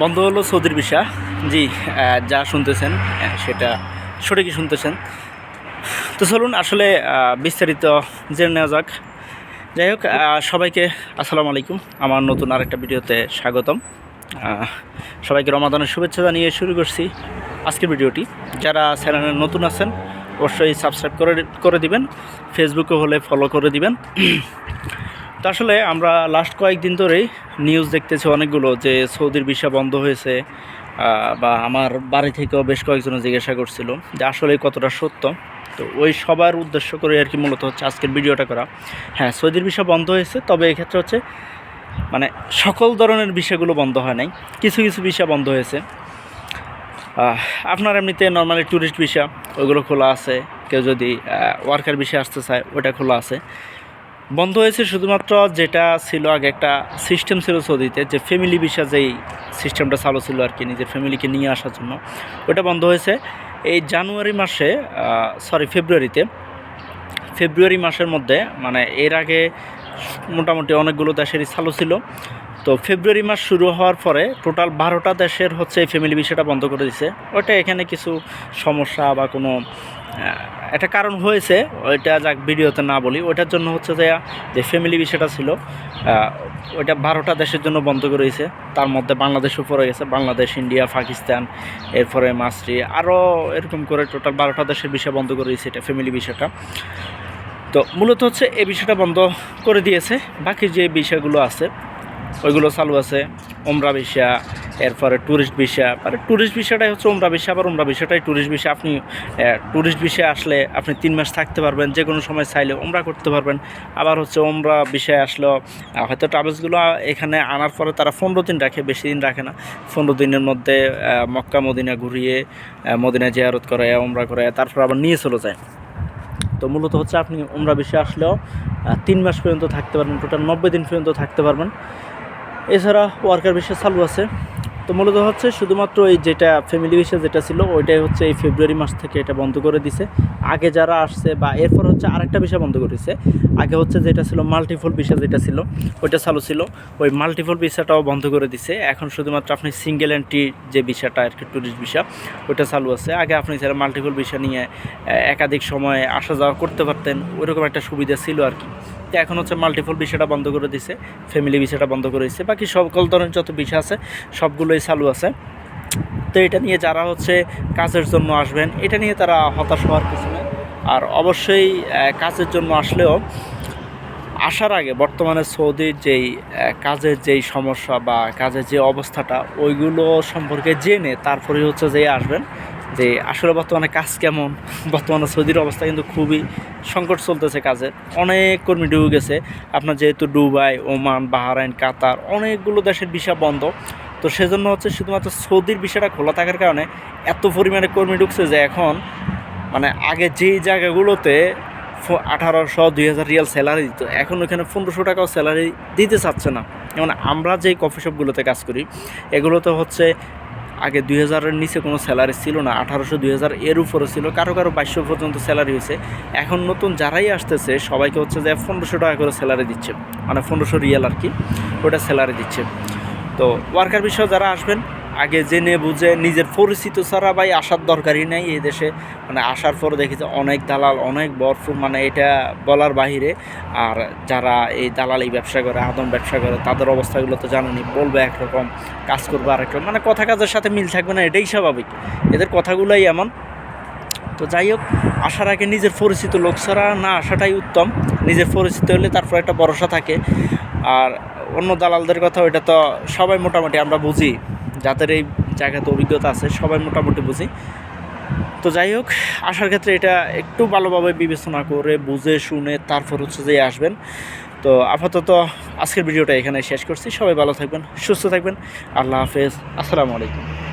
বন্ধ হলো সৌদির ভিসা। জি যা শুনতেছেন সেটা সঠিকই শুনতেছেন। তো চলুন আসলে বিস্তারিত জেনে নেওয়া যাক। যাই হোক সবাইকে আসসালামু আলাইকুম। আমার নতুন আরেকটা ভিডিওতে স্বাগতম। সবাইকে রমাদানের শুভেচ্ছা জানিয়ে শুরু করছি আজকের ভিডিওটি। যারা চ্যানেলে নতুন আছেন, অবশ্যই সাবস্ক্রাইব করে করে দিবেন, ফেসবুকে হলে ফলো করে দিবেন। তো আসলে আমরা লাস্ট কয়েকদিন ধরেই নিউজ দেখতেছি অনেকগুলো যে সৌদির ভিসা বন্ধ হয়েছে বা আমার বাড়ি থেকেও বেশ কয়েকজন জিজ্ঞাসা করছিল যে আসলে কতটা সত্য। তো ওই সবার উদ্দেশ্য করে আর কি মূলত হচ্ছে আজকের ভিডিওটা করা। হ্যাঁ সৌদির ভিসা বন্ধ হয়েছে, তবে এক্ষেত্রে হচ্ছে মানে সকল ধরনের বিষয়গুলো বন্ধ হয় নাই। কিছু কিছু ভিসা বন্ধ হয়েছে। আপনার এমনিতে নর্মালি ট্যুরিস্ট ভিসা ওইগুলো খোলা আছে। কেউ যদি ওয়ার্কার ভিসা আসতে চায়, ওটা খোলা আছে। বন্ধ হয়েছে শুধুমাত্র যেটা ছিল আগে একটা সিস্টেম ছিল সৌদিতে, যে ফ্যামিলি ভিসা যেই সিস্টেমটা চালু ছিল আর কি, নিজের ফ্যামিলিকে নিয়ে আসার জন্য। ওটা বন্ধ হয়েছে। এই জানুয়ারি মাসে সরি ফেব্রুয়ারিতে ফেব্রুয়ারি মাসের মধ্যে মানে এর আগে মোটামুটি অনেকগুলো দেশেরই চালু ছিল। তো ফেব্রুয়ারি মাস শুরু হওয়ার পরে টোটাল বারোটা দেশের হচ্ছে এই ফ্যামিলি বিষয়টা বন্ধ করে দিছে। ওইটা এখানে কিছু সমস্যা বা কোনো একটা কারণ হয়েছে, ওইটা যাক ভিডিওতে না বলি, ওইটার জন্য হচ্ছে যে যে ফ্যামিলি বিষয়টা ছিল ওইটা বারোটা দেশের জন্য বন্ধ করে দিয়েছে। তার মধ্যে বাংলাদেশও পড়ে গেছে, বাংলাদেশ, ইন্ডিয়া, পাকিস্তান, এরপরে মাসরি, আরও এরকম করে টোটাল বারোটা দেশের বিষয় বন্ধ করে দিয়েছে এটা ফ্যামিলি বিষয়টা। তো মূলত হচ্ছে এই বিষয়টা বন্ধ করে দিয়েছে, বাকি যে বিষয়গুলো আছে, ওইগুলো চালু আছে, ওমরা ভিসা এরপরে ট্যুরিস্ট ভিসা মানে ট্যুরিস্ট ভিসাটাই হচ্ছে ওমরা ভিসা আবার ওমরা ভিসাটাই ট্যুরিস্ট ভিসা আপনি ট্যুরিস্ট ভিসা আসলে আপনি তিন মাস থাকতে পারবেন যে কোনো সময় চাইলে ওমরা করতে পারবেন। আবার হচ্ছে ওমরা বিষয় আসলেও হয়তো ট্রাভেলসগুলো এখানে আনার পরে তারা পনেরো দিন রাখে, বেশি দিন রাখে না। পনেরো দিনের মধ্যে মক্কা, মদিনা ঘুরিয়ে মদিনা জিয়ারত করে ওমরা করে তারপর আবার নিয়ে চলে যায়। তো মূলত হচ্ছে আপনি উমরা বিষয়ে আসলেও তিন মাস পর্যন্ত থাকতে পারবেন টোটাল নব্বই দিন পর্যন্ত থাকতে পারবেন। এছাড়া ওয়ার্কার বিষয় চালু আছে। তো মূলত হচ্ছে শুধুমাত্র এই যেটা ফ্যামিলি বিষয় যেটা ছিল, ওইটাই হচ্ছে এই ফেব্রুয়ারি মাস থেকে এটা বন্ধ করে দিছে। আগে যারা আসছে বা এরপর হচ্ছে আরেকটা বিষয় বন্ধ করে দিছে, আগে হচ্ছে যেটা ছিল মাল্টিফল বিষয় যেটা ছিল, ওইটা চালু ছিল। ওই মাল্টিফল বিষয়টাও বন্ধ করে দিছে। এখন শুধুমাত্র আপনি সিঙ্গেল এন্ট্রি যে বিষয়টা আর কি ট্যুরিস্ট বিষয় ওইটা চালু আছে। আগে আপনি যারা মাল্টিপল বিষয় নিয়ে একাধিক সময় আসা যাওয়া করতে পারতেন, ওইরকম একটা সুবিধা ছিল আর কি। তো এখন হচ্ছে মাল্টিপল বিষয়টা বন্ধ করে দিছে ফ্যামিলি বিষয়টা বন্ধ করে দিচ্ছে বাকি সকল ধরনের যত বিষয় আছে, সবগুলোই চালু আছে। তো এটা নিয়ে যারা হচ্ছে কাজের জন্য আসবেন, এটা নিয়ে তারা হতাশ হওয়ার কিছু নেই। আর অবশ্যই কাজের জন্য আসলেও আসার আগে বর্তমানে সৌদির যেই কাজের যেই সমস্যা বা কাজের যে অবস্থাটা, ওইগুলো সম্পর্কে জেনে তারপরে হচ্ছে যে আসবেন যে আসলে বর্তমানে কাজ কেমন? বর্তমানে সৌদির অবস্থা কিন্তু খুবই সংকট চলতেছে কাজের। অনেক কর্মী ডুবে গেছে। আপনার যেহেতু দুবাই, ওমান, বাহারাইন, কাতার অনেকগুলো দেশের ভিসা বন্ধ। তো সেজন্য হচ্ছে শুধুমাত্র সৌদির বিষয়টা খোলা থাকার কারণে এত পরিমাণে কর্মী ঢুকছে যে এখন মানে আগে যেই জায়গাগুলোতে আঠারোশো, দুই হাজার রিয়াল স্যালারি দিত, এখন ওখানে পনেরোশো টাকাও স্যালারি দিতে চাচ্ছে না। যেমন আমরা যেই কফি শপগুলোতে কাজ করি, এগুলোতে হচ্ছে আগে দুই হাজারের নিচে কোনো স্যালারি ছিল না, আঠারোশো দুই হাজার এর উপরে ছিল, কারও কারও বাইশশো পর্যন্ত স্যালারি হয়েছে। এখন নতুন যারাই আসতেছে, সবাইকে হচ্ছে যে পনেরোশো টাকা করে স্যালারি দিচ্ছে মানে পনেরোশো রিয়াল আর কি, ওটা স্যালারি দিচ্ছে। তো ওয়ার্কার বিষয়ে যারা আসবেন আগে জেনে বুঝে নিজের পরিচিত ছাড়া ভাই আসার দরকারই নাই এই দেশে। মানে আসার পর দেখি যে অনেক দালাল, অনেক বরফ মানে এটা বলার বাহিরে। আর যারা এই দালালি ব্যবসা করে, আদম ব্যবসা করে, তাদের অবস্থাগুলো তো জানেনি বলবে একরকম, কাজ করবে আরেকরকম। মানে কথা কাজের সাথে মিল থাকবে না, এটাই স্বাভাবিক। এদের কথাগুলোই এমন। তো যাই হোক, আসার আগে নিজের পরিচিত লোক ছাড়া না আসাটাই উত্তম। নিজের পরিচিত হলে তারপর একটা ভরসা থাকে। আর অন্য দালালদের কথা ওইটা তো সবাই মোটামুটি আমরা বুঝি। যাদের এই জায়গাতে অভিজ্ঞতা আছে, সবাই মোটামুটি বুঝি। তো যাই হোক, আসার ক্ষেত্রে এটা একটু ভালোভাবে বিবেচনা করে বুঝে, শুনে তারপর হচ্ছে যে আসবেন। তো আপাতত আজকের ভিডিওটা এখানে শেষ করছি। সবাই ভালো থাকবেন, সুস্থ থাকবেন। আল্লাহ হাফেজ। আসসালামু আলাইকুম।